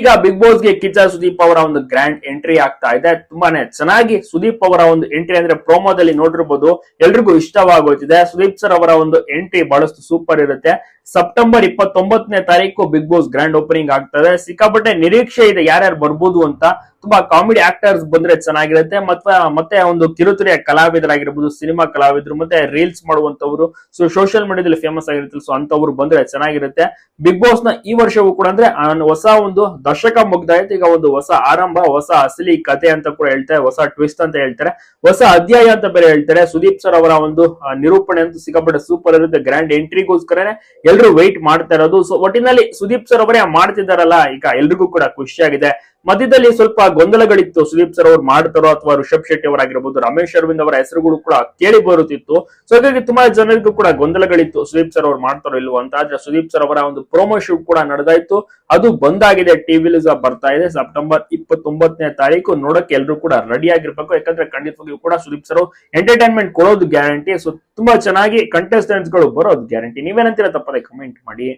ಈಗ ಬಿಗ್ ಬಾಸ್ಗೆ ಕಿಚ್ಚ ಸುದೀಪ್ ಅವರ ಒಂದು ಗ್ರ್ಯಾಂಡ್ ಎಂಟ್ರಿ ಆಗ್ತಾ ಇದೆ. ತುಂಬಾನೇ ಚೆನ್ನಾಗಿ ಸುದೀಪ್ ಅವರ ಒಂದು ಎಂಟ್ರಿ ಅಂದ್ರೆ ಪ್ರೋಮೋದಲ್ಲಿ ನೋಡಿರ್ಬೋದು. ಎಲ್ರಿಗೂ ಇಷ್ಟವಾಗೋಯ್ತಿದೆ. ಸುದೀಪ್ ಸರ್ ಅವರ ಒಂದು ಎಂಟ್ರಿ ಬಹಳಷ್ಟು ಸೂಪರ್ ಇರುತ್ತೆ. ಸೆಪ್ಟೆಂಬರ್ ಇಪ್ಪತ್ತೊಂಬತ್ತನೇ ತಾರೀಕು ಬಿಗ್ ಬಾಸ್ ಗ್ರ್ಯಾಂಡ್ ಓಪನಿಂಗ್ ಆಗ್ತದೆ ಸಿಕ್ಕಾಪಟ್ಟೆ ನಿರೀಕ್ಷೆ ಇದೆ ಯಾರ್ಯಾರು ಬರ್ಬೋದು ಅಂತ. ತುಂಬಾ ಕಾಮಿಡಿ ಆಕ್ಟರ್ಸ್ ಬಂದ್ರೆ ಚೆನ್ನಾಗಿರುತ್ತೆ. ಮತ್ತೆ ಮತ್ತೆ ಒಂದು ಕಿರುತೆರೆಯ ಕಲಾವಿದರಾಗಿರ್ಬೋದು ಸಿನಿಮಾ ಕಲಾವಿದರು, ಮತ್ತೆ ರೀಲ್ಸ್ ಮಾಡುವಂತವ್ರು ಸೊ ಸೋಷಿಯಲ್ ಮೀಡಿಯಾದಲ್ಲಿ ಫೇಮಸ್ ಆಗಿರುತ್ತೆ. ಸೊ ಅಂತವ್ರು ಬಂದ್ರೆ ಚೆನ್ನಾಗಿರುತ್ತೆ. ಬಿಗ್ ಬಾಸ್ನ ಈ ವರ್ಷವೂ ಕೂಡ ಅಂದ್ರೆ ಹೊಸ ಒಂದು ದಶಕ ಮುಗ್ದಾಯ್ತು. ಈಗ ಒಂದು ಹೊಸ ಆರಂಭ, ಹೊಸ ಅಸಲಿ ಕತೆ ಅಂತ ಕೂಡ ಹೇಳ್ತಾರೆ, ಹೊಸ ಟ್ವಿಸ್ಟ್ ಅಂತ ಹೇಳ್ತಾರೆ. ಹೊಸ ಅಧ್ಯಾಯ ಅಂತ ಬೇರೆ ಹೇಳ್ತಾರೆ. ಸುದೀಪ್ ಸರ್ ಅವರ ಒಂದು ನಿರೂಪಣೆ ಅಂತೂ ಸಿಕ್ಕಾಪಟ್ಟೆ ಸೂಪರ್ ಇರುತ್ತೆ. ಗ್ರ್ಯಾಂಡ್ ಎಂಟ್ರಿಗೋಸ್ಕರನೇ ಎಲ್ಲರೂ ವೈಟ್ ಮಾಡ್ತಾ ಇರೋದು. ಸೊ ಒಟ್ಟಿನಲ್ಲಿ ಸುದೀಪ್ ಸರ್ ಅವರೇ ಮಾಡ್ತಿದ್ದಾರಲ್ಲ, ಈಗ ಎಲ್ರಿಗೂ ಕೂಡ ಖುಷಿಯಾಗಿದೆ. ಮಧ್ಯದಲ್ಲಿ ಸ್ವಲ್ಪ ಗೊಂದಲಗಳಿತ್ತು ಸುದೀಪ್ ಸರ್ ಅವ್ರು ಮಾಡ್ತಾರೋ ಅಥವಾ ರಿಷಬ್ ಶೆಟ್ಟಿ ಅವರಾಗಿರ್ಬೋದು, ರಮೇಶ್ ಅರವಿಂದ್ ಅವರ ಹೆಸರುಗಳು ಕೂಡ ಕೇಳಿ ಬರುತ್ತಿತ್ತು. ಸೊ ಹಾಗಾಗಿ ತುಂಬಾ ಜನರಿಗೂ ಕೂಡ ಗೊಂದಲಗಳಿತ್ತು ಸುದೀಪ್ ಸರ್ ಅವ್ರು ಮಾಡ್ತಾರೋ ಇಲ್ವೋ ಅಂತ. ಆದ್ರೆ ಸುದೀಪ್ ಸರ್ ಅವರ ಒಂದು ಪ್ರೋಮೋ ಶೂಟ್ ಕೂಡ ನಡೆದಾಯ್ತು. ಅದು ಬಂದಾಗಿದೆ ಟಿವಿಲಿ ಸಹ ಬರ್ತಾ ಇದೆ. ಸೆಪ್ಟೆಂಬರ್ ಇಪ್ಪತ್ತೊಂಬತ್ತನೇ ತಾರೀಕು ನೋಡಕ್ಕೆ ಎಲ್ಲರೂ ಕೂಡ ರೆಡಿ ಆಗಿರ್ಬೇಕು. ಯಾಕಂದ್ರೆ ಖಂಡಿತವಾಗಿಯೂ ಕೂಡ ಸುದೀಪ್ ಸರ್ ಎಂಟರ್ಟೈನ್ಮೆಂಟ್ ಕೊಡೋದು ಗ್ಯಾರಂಟಿ ಸೊ ತುಂಬಾ ಚೆನ್ನಾಗಿ ಕಂಟೆಸ್ಟೆಂಟ್ಸ್ಗಳು ಬರೋದು ಗ್ಯಾರಂಟಿ ನೀವೇನಂತೀರ ತಪ್ಪದೆ ಕಮೆಂಟ್ ಮಾಡಿ.